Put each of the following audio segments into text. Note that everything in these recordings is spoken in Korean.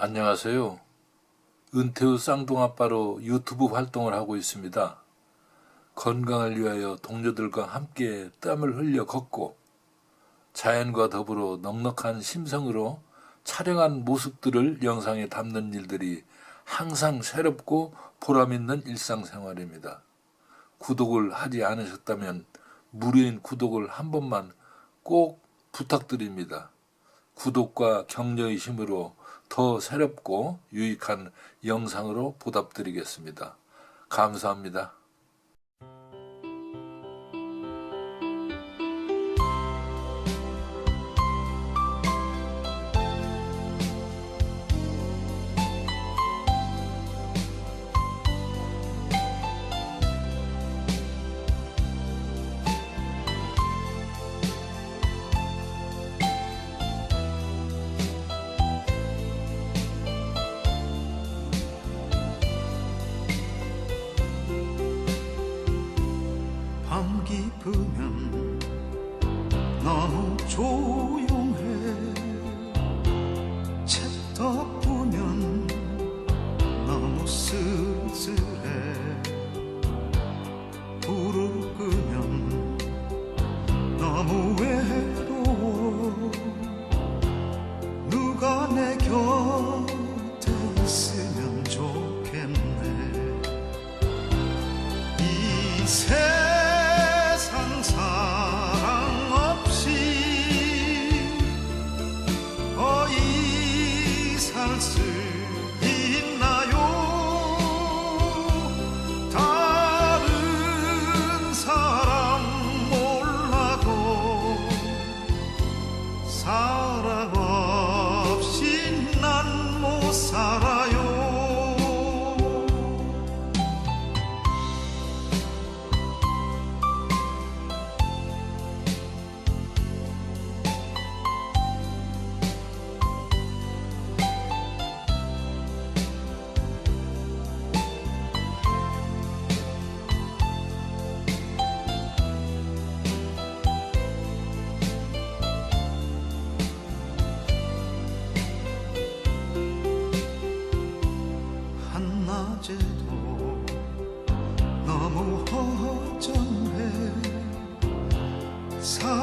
안녕하세요. 은퇴 후 쌍둥아빠로 유튜브 활동을 하고 있습니다. 건강을 위하여 동료들과 함께 땀을 흘려 걷고 자연과 더불어 넉넉한 심성으로 촬영한 모습들을 영상에 담는 일들이 항상 새롭고 보람있는 일상생활입니다. 구독을 하지 않으셨다면 무료인 구독을 한 번만 꼭 부탁드립니다. 구독과 격려의 힘으로 더 새롭고 유익한 영상으로 보답드리겠습니다. 감사합니다. 깊으면 너무 조용해. 책덮 사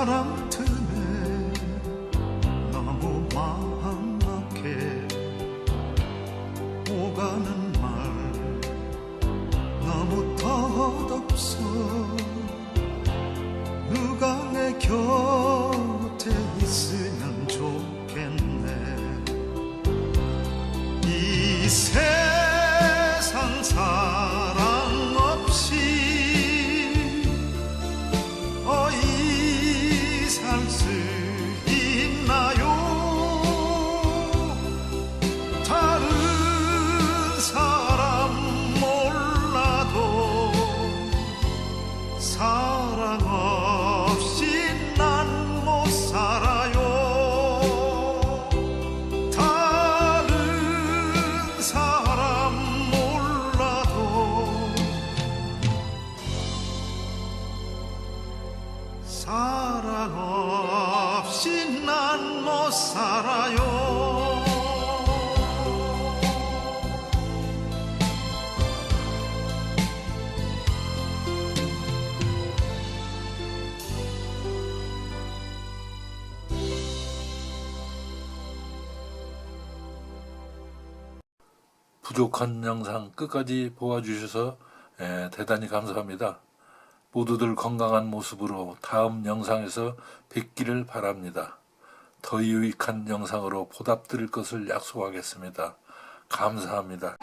사랑 틈에 너무 마음 막해 오가는 말 너무 덧없어 누가 내 곁에 있으면 좋겠네. 이세 어이 살아요 부족한 영상 끝까지 보아주셔서 에, 대단히 감사합니다. 모두들 건강한 모습으로 다음 영상에서 뵙기를 바랍니다. 더 유익한 영상으로 보답드릴 것을 약속하겠습니다. 감사합니다.